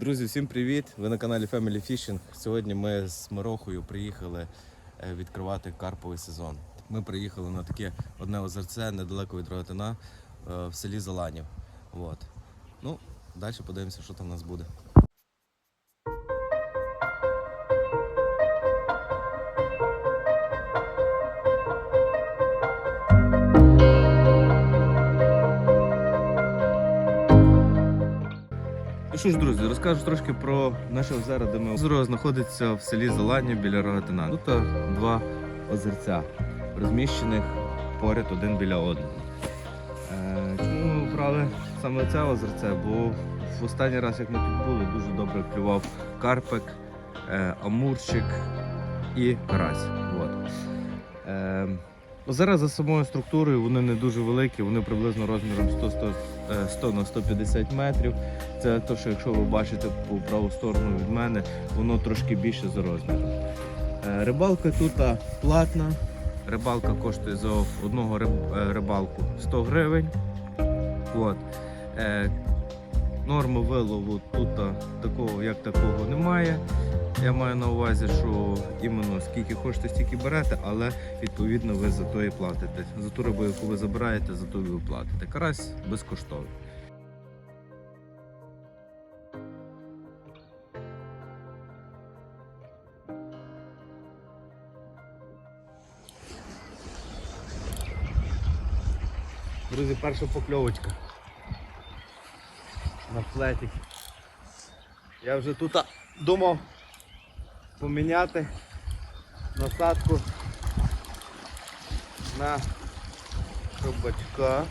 Друзі, всім привіт! Ви на каналі Family Fishing. Сьогодні ми з Мирохою приїхали е, відкривати карповий сезон. Ми приїхали на таке одне озерце недалеко від Рогатина е, в селі Заланів. От. Ну, далі подивимося, що там у нас буде. Що ж, друзі, розкажу трошки про наше озеро, де ми озеро знаходиться в селі Залані біля Рогатина. Тут е, два озерця, розміщених поряд один біля одного. Е, чому ми обрали саме це озерце? Бо в останній раз, як ми тут були, дуже добре клював карпик, е, амурчик і карась. От. Е, озера за самою структурою вони не дуже великі, вони приблизно розміром 100, 100, е, 100 на 150 метрів. Це те, що якщо ви бачите по праву сторону від мене, воно трошки більше за розміром. Е, Рибалка тут платна. Рибалка коштує за одного е, рибалку 100 гривень. От. Норми вилову тут такого, як такого немає. Я маю на увазі, що іменно скільки хочете, стільки берете, але відповідно ви за то і платите. За ту рибу, яку ви забираєте, за то ви платите. Карась безкоштовний. Друзі, перша покльовочка. На флетик. Я вже тут думав поміняти насадку на хробачка.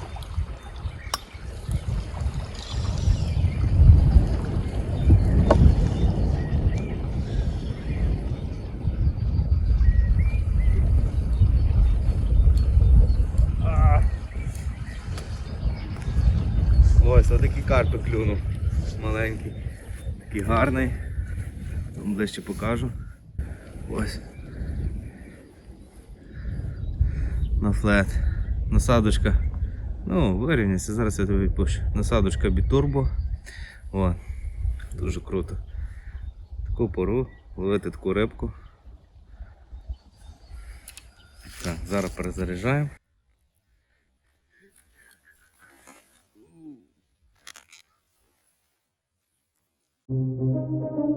А. Ось, отакий карпик клюнув. Маленький. Такий гарний. Вам ближче покажу. Ось. На флет. Насадочка. Ну, вирівняйся, зараз я тебе відпущу. Насадочка бітурбо. О, дуже круто. Таку пору ловити таку рибку. Так, зараз перезаряджаємо. Ну що,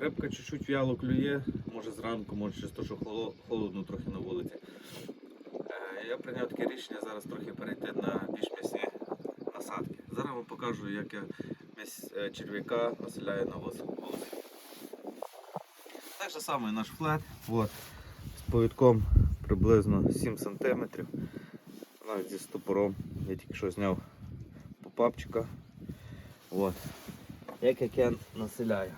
рибка чуть-чуть вяло клює, може зранку, може через те, що холодно трохи на вулиці. Е, Я прийняв таке рішення зараз трохи перейти на більш м'ясні насадки. Зараз вам покажу, як я м'яс е, черв'яка населяю на воз. Так же само і наш флет. От. З повідком приблизно 7 см. Навіть зі стопором. Я тільки що зняв попапчика. От як як я населяю.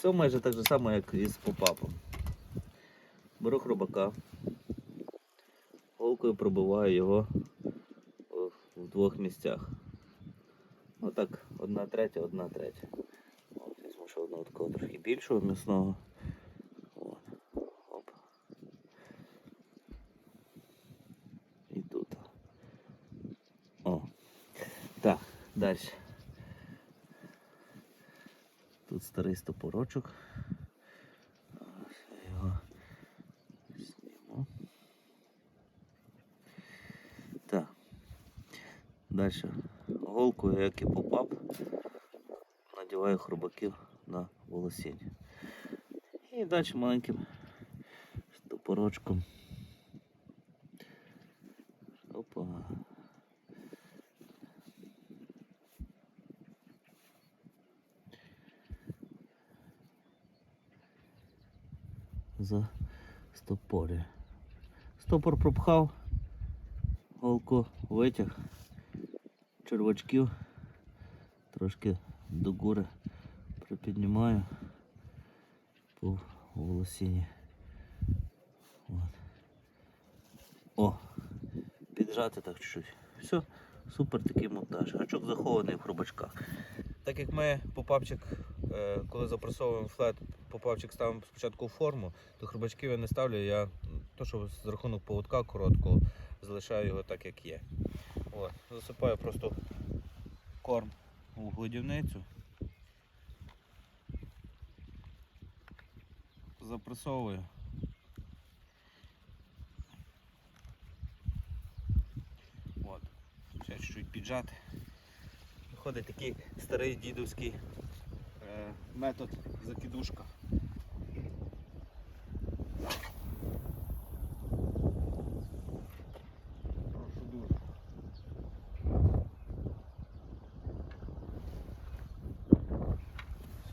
Все майже так же само, як і з попапом. Беру хробака, голкою пробиваю його в- в двох місцях. Отак, одна третя, одна третя. От, ось От такого трохи більшого м'ясного. Оп. І тут. Так, далі. Тут старий стопорочок. Я його зніму. Так. Далі. Голкою, як і попап, надіваю хробаків на волосіння. І далі маленьким стопорочком. Опа. За стопорі. Стопор пропхав, голку витяг, червачків, трошки до гури припіднімаю по волосіні. От. О, піджати так чуть-чуть. Все, супер такий монтаж. Гачок захований в хробачках. Так як ми попапчик, е, коли запресовуємо флет, попапчик ставимо спочатку в форму, то хробачків я не ставлю, я то, що з рахунок поводка короткого, залишаю його так, як є. От, засипаю просто корм у годівницю. Запресовую. От. Ще чуть-чуть піджати. Виходить такий старий дідовський е, метод закидушка. Прошу дуже.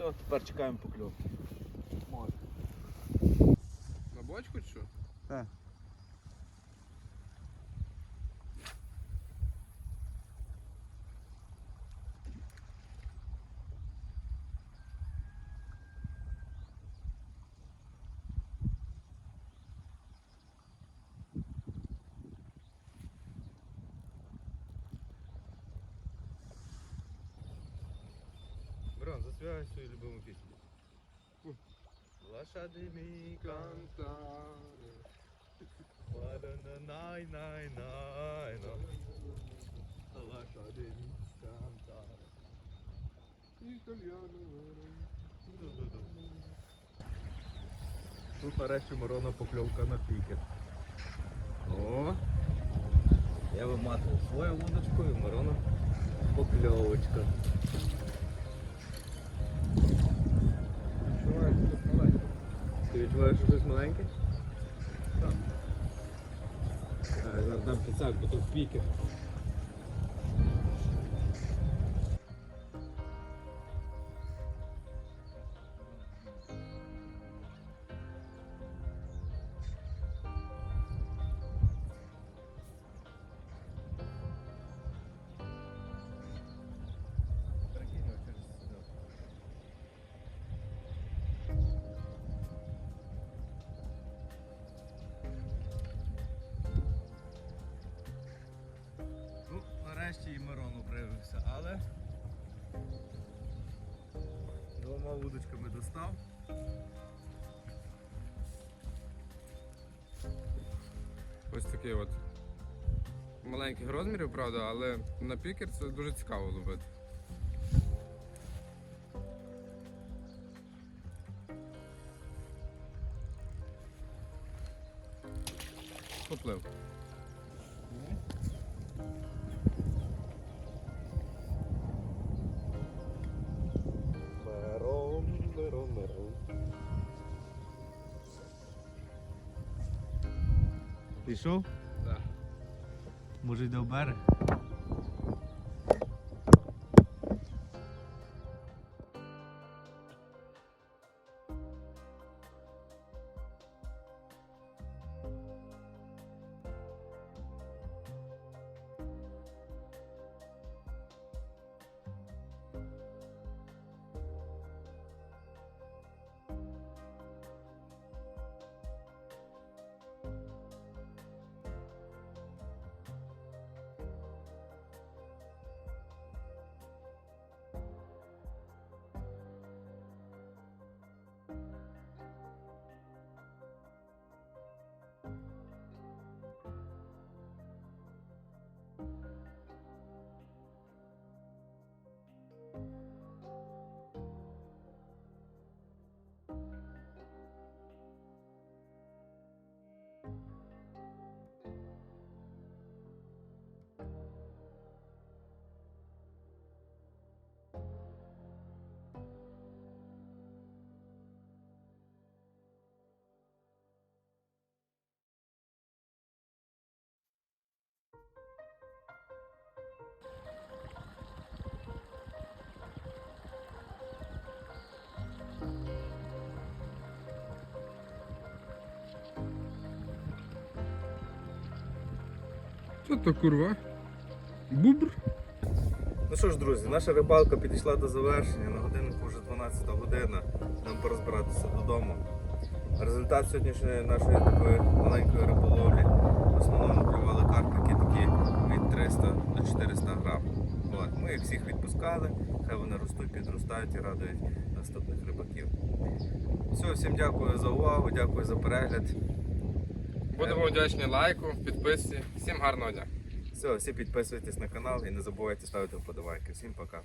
Все, тепер чекаємо покльовки. Може. На бочку чи що? Так. Брон, заспівай свою любиму пісню. Лошадині Cantare. най-най-най. Lasciatemi cantare. Italiano. Тут нарешті Мирона покльовка на пікер. О! Я виматую свою вудочку і Мирона покльовочка. Відчуваєш, що щось маленьке? Так. Зараз дам піцак, бо тут пікер. Двома вудочками достав. Ось такий от маленьких розмірів, правда, але на пікер це дуже цікаво ловити. Поплив. Пішов? Так. Може йде в берег? Що то курва? Бубр? Ну що ж, друзі, наша рибалка підійшла до завершення. На годиннику вже 12 година. Нам пора збиратися додому. Результат сьогоднішньої нашої такої маленької риболовлі. В основному клювали карпики такі від 300 до 400 грам. От. Ми їх всіх відпускали, хай вони ростуть, підростають і радують наступних рибаків. Все, всім дякую за увагу, дякую за перегляд. Будемо вдячні лайку, підписці. Всім гарного дня. Все, всі підписуйтесь на канал і не забувайте ставити вподобайки. Всім пока.